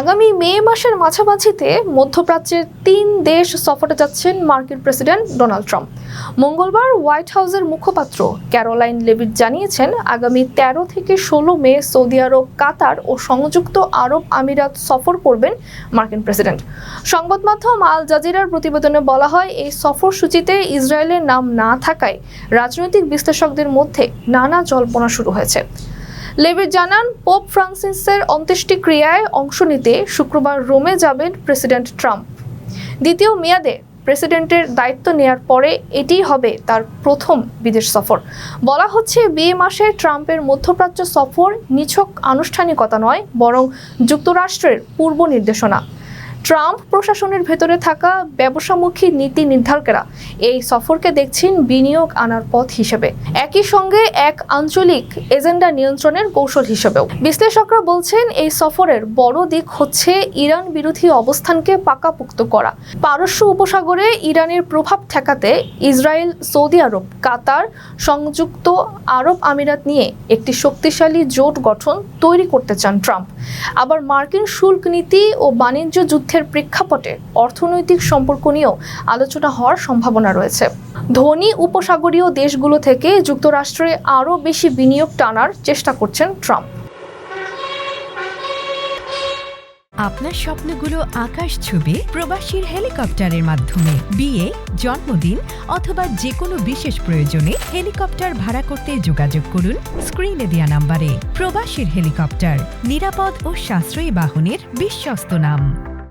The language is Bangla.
আগামী মে মাসের মাঝামাঝিতে মধ্যপ্রাচ্যের তিন দেশ সফরে যাচ্ছেন মার্কিন প্রেসিডেন্ট ডোনাল্ড ট্রাম্প। মঙ্গলবার হোয়াইট হাউসের মুখপাত্র ক্যারোলাইন লেভিট জানিয়েছেন, আগামী তেরো থেকে ষোলো মে সৌদি আরব, কাতার ও সংযুক্ত আরব আমিরাত সফর করবেন মার্কিন প্রেসিডেন্ট। সংবাদ মাধ্যম আল জাজিরার প্রতিবেদনে বলা হয়, এই সফরসূচিতে ইসরায়েলের নাম না থাকায় রাজনৈতিক বিশ্লেষকদের মধ্যে নানা জল্পনা শুরু হয়েছে। লেভিট জানান, পোপ ফ্রান্সিসের অন্ত্যেষ্টিক্রিয়ায় অংশ নিতে শুক্রবার রোমে যাবেন প্রেসিডেন্ট ট্রাম্প। দ্বিতীয় মেয়াদে প্রেসিডেন্টের দায়িত্ব নেয়ার পরে এটি হবে তার প্রথম বিদেশ সফর। বলা হচ্ছে, বিয়ে মাসে ট্রাম্পের মধ্যপ্রাচ্য সফর নিছক আনুষ্ঠানিকতা নয়, বরং যুক্তরাষ্ট্রের পূর্ব নির্দেশনা। ট্রাম্প প্রশাসনের ভেতরে থাকা ব্যবসামুখী নীতি নির্ধারকেরা এই সফরকে দেখছেন বিনিয়োগ আনার পথ হিসেবে। একই সঙ্গে এক আঞ্চলিক এজেন্ডা নিয়ন্ত্রণের কৌশল হিসেবেও। বিশ্লেষকরা বলছেন এই সফরের বড় দিক হচ্ছে ইরান বিরোধী অবস্থানকে পাকাপুক্ত করা। পারস্য উপসাগরে ইরানের প্রভাব ঠেকাতে ইসরায়েল, সৌদি আরব, কাতার সংযুক্ত আরব আমিরাত নিয়ে একটি শক্তিশালী জোট গঠন তৈরি করতে চান ট্রাম্প। আবার মার্কিন শুল্ক নীতি ও বাণিজ্য যুদ্ধের প্রেক্ষাপটে অর্থনৈতিক সম্পর্ক নিয়েও আলোচনা হওয়ার সম্ভাবনা রয়েছে। ধনী উপসাগরীয় দেশগুলো থেকে যুক্তরাষ্ট্রে আরও বেশি বিনিয়োগ টানার চেষ্টা করছেন ট্রাম্প। আপনার স্বপ্নগুলো আকাশ ছুবে প্রবাসীর হেলিকপ্টারের মাধ্যমে। বিয়ে, জন্মদিন অথবা যে কোনো বিশেষ প্রয়োজনে হেলিকপ্টার ভাড়া করতে যোগাযোগ করুন স্ক্রিনে দেওয়া নাম্বারে। প্রবাসীর হেলিকপ্টার, নিরাপদ ও সাশ্রয়ী বাহনের বিশ্বস্ত নাম।